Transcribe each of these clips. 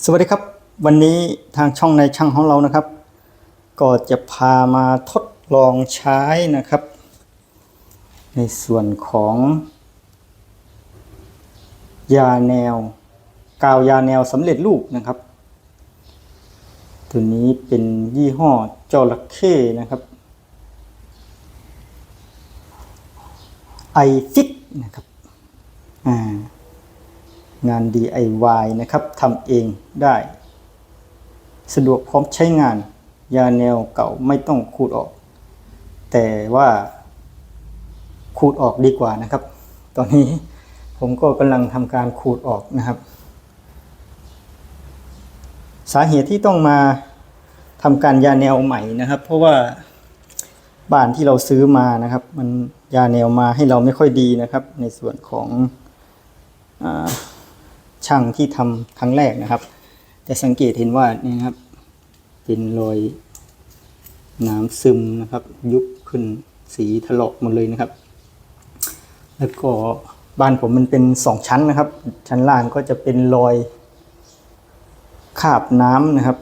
สวัสดีครับ วันนี้ทางช่องในช่างของเรานะครับ ก็จะพามาทดลองใช้นะครับ ในส่วนของ ยาแนว กาวยาแนวสำเร็จรูปนะครับ ตัวนี้เป็นยี่ห้อจระเข้นะครับไอฟิกนะครับอ่า งาน DIY นะครับทำเองได้ สะดวกพร้อมใช้งาน ยาแนวเก่าไม่ต้องขูดออก แต่ว่าขูดออกดีกว่านะครับ ตอนนี้ผมก็กำลังทำการขูดออกนะครับ สาเหตุที่ต้องมาทำการยาแนวใหม่นะครับ เพราะว่าบ้านที่เราซื้อมานะครับ มันยาแนวมาให้เราไม่ค่อยดีนะครับ ในส่วนของอ ช่างที่ทำครั้งแรกนะครับ จะสังเกตเห็นว่านี่นะครับ เป็นรอยน้ำซึมนะครับ ยุบขึ้นสีถลอกหมดเลยนะครับ แล้วก็บ้านผมมันเป็นสองชั้นนะครับ ชั้นล่างก็จะเป็นรอยคาบน้ำนะครับ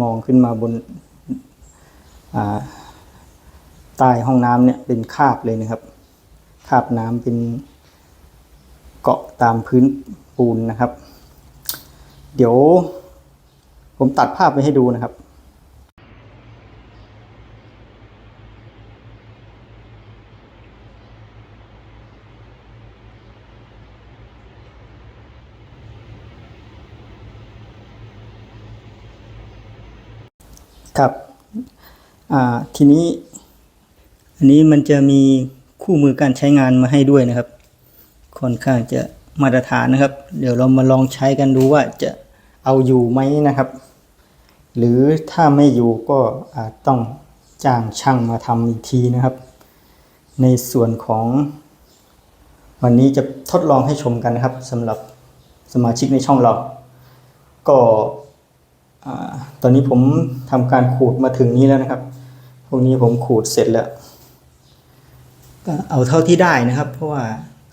มองขึ้นมาบนาใต้ห้องน้ำเนี่ยเป็นคาบเลยนะครับ คาบน้ำเป็น เกาะตามพื้นปูนนะครับ เดี๋ยวผมตัดภาพไปให้ดูนะครับครับทีนี้อันนี้มันจะมีคู่มือการใช้งานมาให้ด้วยนะครับ ค่อนข้างจะมาตรฐานนะครับ เดี๋ยวเรามาลองใช้กันดูว่าจะเอาอยู่ไหมนะครับ หรือถ้าไม่อยู่ก็อาจต้องจ้างช่างมาทำอีกทีนะครับ ในส่วนของ วันนี้จะทดลองให้ชมกันนะครับสำหรับสมาชิกในช่องเรา ก็ตอนนี้ผมทำการขูดมาถึงนี้แล้วนะครับ พวกนี้ผมขูดเสร็จแล้ว ก็เอาเท่าที่ได้นะครับ เพราะว่า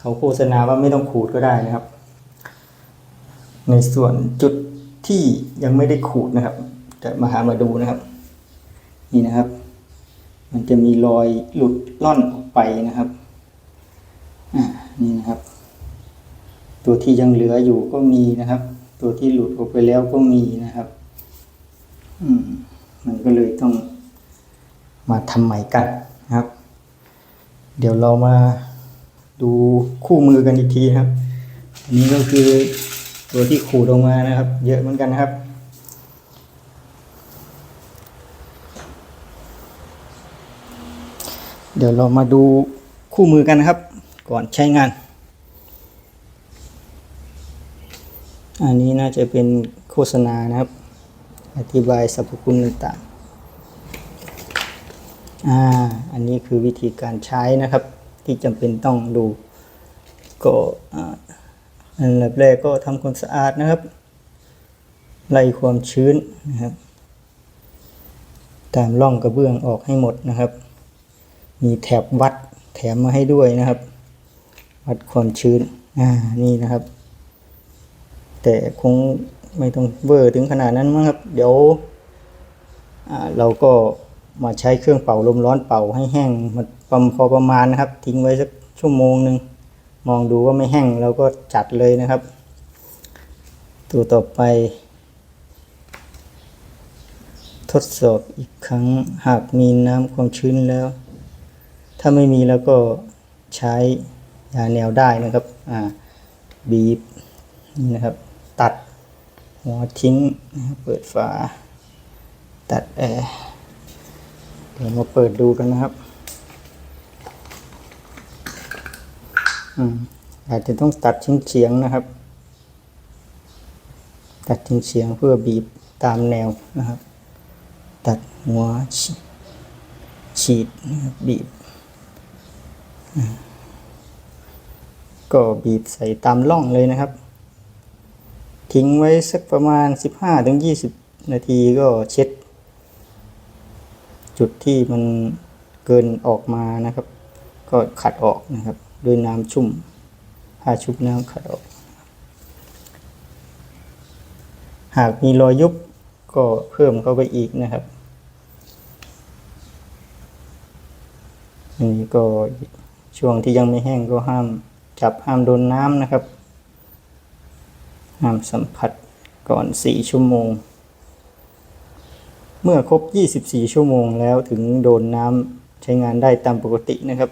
เขาโฆษณาว่าไม่ต้องขูดก็ได้นะครับ ในส่วนจุดที่ยังไม่ได้ขูดนะครับ จะมาหามาดูนะครับ นี่นะครับ มันจะมีรอยหลุดล่อนออกไปนะครับอ่านี่นะครับ ตัวที่ยังเหลืออยู่ก็มีนะครับ ตัวที่หลุดออกไปแล้วก็มีนะครับ อืม มันก็เลยต้องมาทำใหม่กันนะครับ เดี๋ยวเรามา ดูคู่มือกันอีกทีนะครับ อันนี้ก็คือตัวที่ขูดออกมานะครับ เยอะเหมือนกันนะครับ เดี๋ยวเรามาดูคู่มือกันนะครับ ก่อนใช้งาน อันนี้น่าจะเป็นโฆษณานะครับ อธิบายสรรพคุณต่างๆอ่า อันนี้คือวิธีการใช้นะครับ ที่จำเป็นต้องดู ก็อันดับแรกก็ทำความสะอาดนะครับ ไล่ความชื้นนะครับ ตามร่องกระเบื้องออกให้หมดนะครับ มีแถบวัดแถมมาให้ด้วยนะครับ วัดความชื้นอ่านี่นะครับ แต่คงไม่ต้องเวอร์ถึงขนาดนั้นมั้งครับ เดี๋ยวเราก็ มาใช้เครื่องเป่าลมร้อนเป่าให้แห้งมันปพอประมาณนะครับ ทิ้งไว้สักชั่วโมงหนึ่งมองดูว่าไม่แห้งเราก็จัดเลยนะครับ ตัวต่อไป ทดสอบอีกครั้งหากมีน้ำความชื้นแล้ว ถ้าไม่มีแล้วก็ใช้ยาแนวได้นะครับอ่าบีบนี่นะครับ ตัดหัวทิ้งเปิดฝา ตัดแอร์ เดี๋ยวมาเปิดดูกันนะครับ อืมอาจจะต้องตัดชิ้นเฉียงๆนะครับ ตัดชิ้นเฉียงๆเพื่อบีบตามแนวนะครับ ตัดหัวฉีดนะครับบีบ ก็บีบใส่ตามร่องเลยนะครับ ทิ้งไว้สักประมาณ 15-20 นาทีก็เช็ด จุดที่มันเกินออกมานะครับ ก็ขัดออกนะครับด้วยน้ำชุ่มผ้าชุบน้ำขัดออก หากมีรอยยุบก็เพิ่มเข้าไปอีกนะครับอันนี้ก็ช่วงที่ยังไม่แห้งก็ห้ามจับห้ามโดนน้ำนะครับ ห้ามสัมผัสก่อน4ชั่วโมง เมื่อครบ 24 ชั่วโมงแล้วถึงโดนน้ำใช้งานได้ตามปกตินะครับ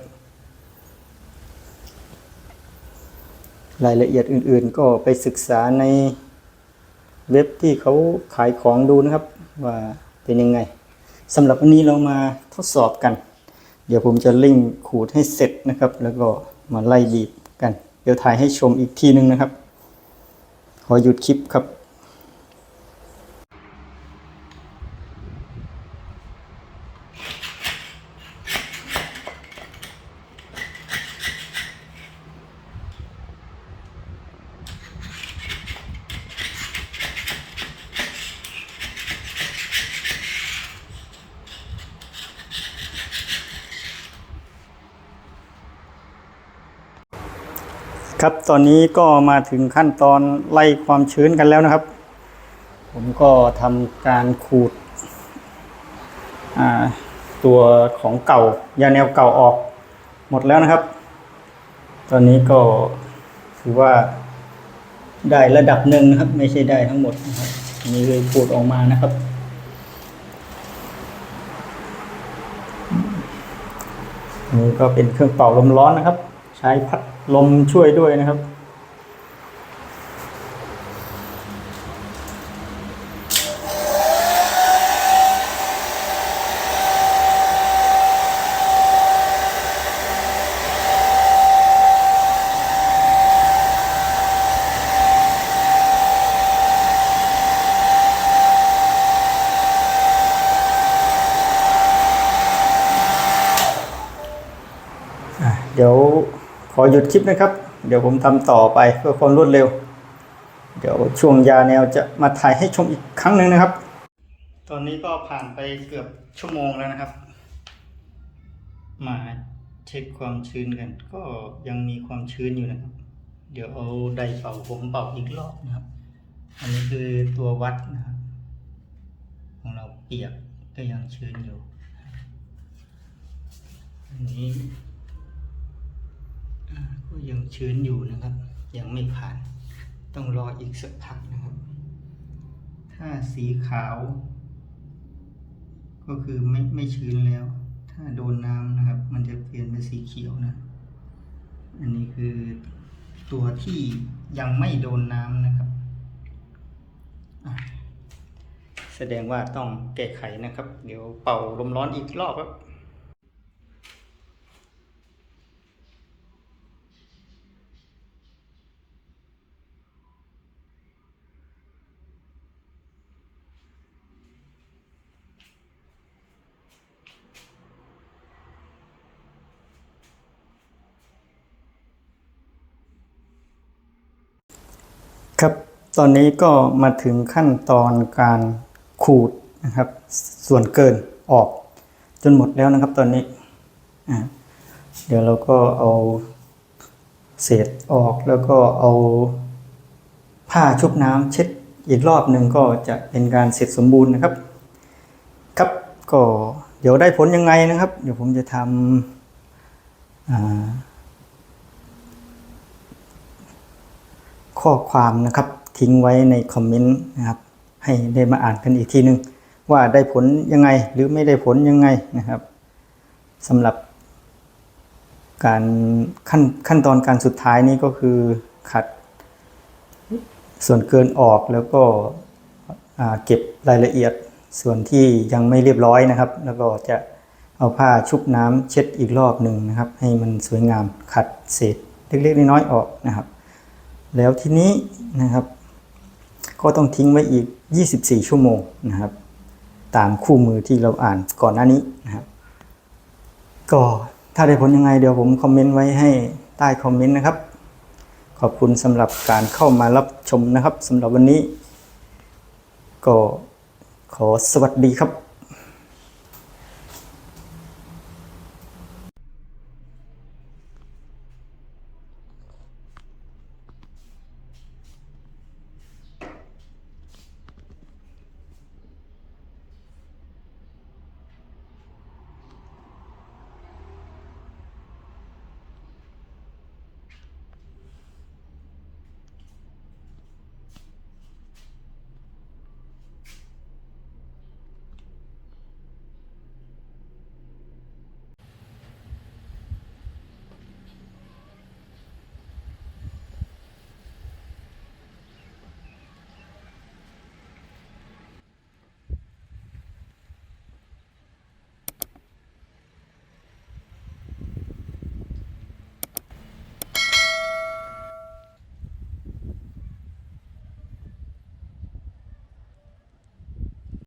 รายละเอียดอื่นๆก็ไปศึกษาในเว็บที่เขาขายของดูนะครับว่าเป็นยังไงสำหรับวันนี้เรามาทดสอบกัน เดี๋ยวผมจะเร่งขูดให้เสร็จนะครับ แล้วก็มาไล่บีบกัน เดี๋ยวถ่ายให้ชมอีกทีนึงนะครับ ขอหยุดคลิปครับ ครับตอนนี้ก็มาถึงขั้นตอนไล่ความชื้นกันแล้วนะครับ ผมก็ทำการขูดตัวของเก่ายาแนวเก่าออกหมดแล้วนะครับ ตอนนี้ก็ถือว่าได้ระดับหนึ่งนะครับ ไม่ใช่ได้ทั้งหมดนะครับอันนี่คือขูดออกมานะครับนนี้ก็เป็นเครื่องเป่าลมร้อนนะครับ ใช้พัด ลมช่วยด้วยนะครับ เดี๋ยว ขอหยุดคลิปนะครับ เดี๋ยวผมทำต่อไปเพื่อความรวดเร็ว เดี๋ยวช่วงยาแนวจะมาถ่ายให้ชมอีกครั้งหนึ่งนะครับ ตอนนี้ก็ผ่านไปเกือบชั่วโมงแล้วนะครับ มาเช็คความชื้นกัน ก็ยังมีความชื้นอยู่นะครับ เดี๋ยวเอาไดเป่าผมเป่าอีกรอบนะครับ อันนี้คือตัววัดนะครับของเราเปียกก็ยังชื้นอยู่อันนี้ ก็ยังชื้นอยู่นะครับ ยังไม่ผ่าน ต้องรออีกสักพักนะครับ ถ้าสีขาว ก็คือไม่ไม่ชื้นแล้ว ถ้าโดนน้ำนะครับ มันจะเปลี่ยนเป็นสีเขียวนะ อันนี้คือตัวที่ยังไม่โดนน้ำนะครับ แสดงว่าต้องแก้ไขนะครับ เดี๋ยวเป่าลมร้อนอีกรอบครับ ครับ ตอนนี้ก็มาถึงขั้นตอนการขูดนะครับ ส่วนเกินออกจนหมดแล้วนะครับตอนนี้ เดี๋ยวเราก็เอาเศษออกแล้วก็เอาผ้าชุบน้ำเช็ดอีกรอบหนึ่งก็จะเป็นการเสร็จสมบูรณ์นะครับ ครับก็เดี๋ยวได้ผลยังไงนะครับ เดี๋ยวผมจะทำอ่า ข้อความนะครับทิ้งไว้ในคอมเมนต์นะครับให้ได้มาอ่านกันอีกทีหนึ่งว่าได้ผลยังไงหรือไม่ได้ผลยังไงนะครับสำหรับการขั้นขั้นตอนการสุดท้ายนี้ก็คือขัดส่วนเกินออกแล้วก็เก็บรายละเอียดส่วนที่ยังไม่เรียบร้อยนะครับ แล้วก็จะเอาผ้าชุบน้ำเช็ดอีกรอบหนึ่งนะครับ ให้มันสวยงามขัดเศษเล็กๆน้อยๆออกนะครับ แล้วทีนี้นะครับ ก็ต้องทิ้งไว้อีก 24 ชั่วโมงนะครับ ตามคู่มือที่เราอ่านก่อนหน้านี้นะครับ ก็ถ้าได้ผลยังไงเดี๋ยวผมคอมเมนต์ไว้ให้ใต้คอมเมนต์นะครับ ขอบคุณสำหรับการเข้ามารับชมนะครับสำหรับวันนี้ ก็ขอสวัสดีครับ